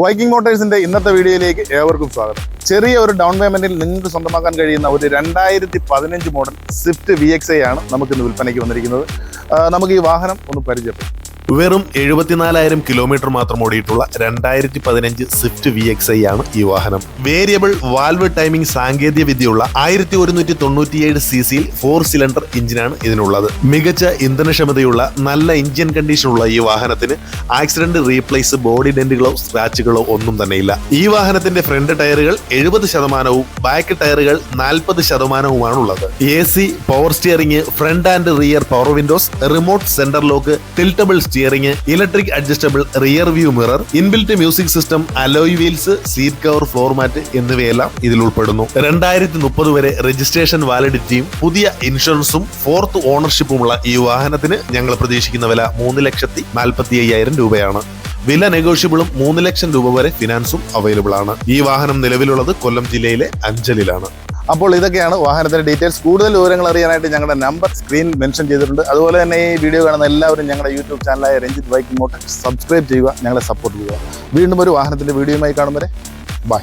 Viking മോട്ടേഴ്സിന്റെ ഇന്നത്തെ വീഡിയോയിലേക്ക് ഏവർക്കും സ്വാഗതം. ചെറിയ ഒരു ഡൗൺ പേയ്മെന്റിൽ നിങ്ങൾക്ക് സ്വന്തമാക്കാൻ കഴിയുന്ന ഒരു രണ്ടായിരത്തി പതിനഞ്ച് model Swift V X I ആണ് നമുക്ക് ഇന്ന് വിൽപ്പനയ്ക്ക് വന്നിരിക്കുന്നത്. നമുക്ക് ഈ വാഹനം ഒന്ന് പരിചയപ്പെടും വെറും എഴുപത്തിനാലായിരം കിലോമീറ്റർ മാത്രം ഓടിയിട്ടുള്ള രണ്ടായിരത്തി പതിനഞ്ച് സ്വിഫ്റ്റ് വി എക്സ് ഐ ആണ് ഈ വാഹനം. വേരിയബിൾ വാൽവ് ടൈമിംഗ് സാങ്കേതിക വിദ്യയുള്ള ആയിരത്തി ഒരുന്നൂറ്റി തൊണ്ണൂറ്റിയേഴ് സി സിയിൽ ഫോർ സിലിണ്ടർ എഞ്ചിനാണ് ഇതിനുള്ളത്. മികച്ച ഇന്ധനക്ഷമതയുള്ള നല്ല എഞ്ചിൻ കണ്ടീഷനുള്ള ഈ വാഹനത്തിന് ആക്സിഡന്റ് റീപ്ലേസ് ബോഡി ഡെന്റുകളോ സ്ക്രാച്ചുകളോ ഒന്നും തന്നെയില്ല. ഈ വാഹനത്തിന്റെ ഫ്രണ്ട് ടയറുകൾ എഴുപത് ശതമാനവും ബാക്ക് ടയറുകൾ നാൽപ്പത് ശതമാനവുമാണുള്ളത്. A C power steering front and rear power windows remote centre lock tiltable steering electric adjustable rear view mirror inbuilt music system alloy wheels seat cover floor mat എന്നിവയെല്ലാം ഇതിൽ ഉൾപ്പെടുന്നു. രണ്ടായിരത്തി മുപ്പത് വരെ രജിസ്ട്രേഷൻ വാലിഡിറ്റിയും പുതിയ ഇൻഷുറൻസും ഫോർത്ത് ഓണർഷിപ്പുമുള്ള ഈ വാഹനത്തിന് ഞങ്ങൾ പ്രതീക്ഷിക്കുന്ന വില മൂന്ന് ലക്ഷത്തി നാൽപ്പത്തി അയ്യായിരം രൂപയാണ്. വില നെഗോഷ്യബിളും മൂന്ന് ലക്ഷം രൂപ വരെ ഫിനാൻസും അവൈലബിൾ ആണ്. ഈ വാഹനം നിലവിലുള്ളത് കൊല്ലം ജില്ലയിലെ അഞ്ചലിലാണ്. അപ്പോൾ ഇതൊക്കെയാണ് വാഹനത്തിന്റെ ഡീറ്റെയിൽസ്. കൂടുതൽ വിവരങ്ങൾ അറിയാനായിട്ട് ഞങ്ങളുടെ നമ്പർ സ്ക്രീൻ മെൻഷൻ ചെയ്തിട്ടുണ്ട്. അതുപോലെ തന്നെ ഈ വീഡിയോ കാണുന്ന എല്ലാവരും ഞങ്ങളുടെ യൂട്യൂബ് ചാനലായ രഞ്ജിത്ത് ബൈക്ക് മോട്ടോർ സബ്സ്ക്രൈബ് ചെയ്യുക ഞങ്ങളെ സപ്പോർട്ട് ചെയ്യുക. വീണ്ടും ഒരു വാഹനത്തിന്റെ വീഡിയോയുമായി കാണും വരെ. ബൈ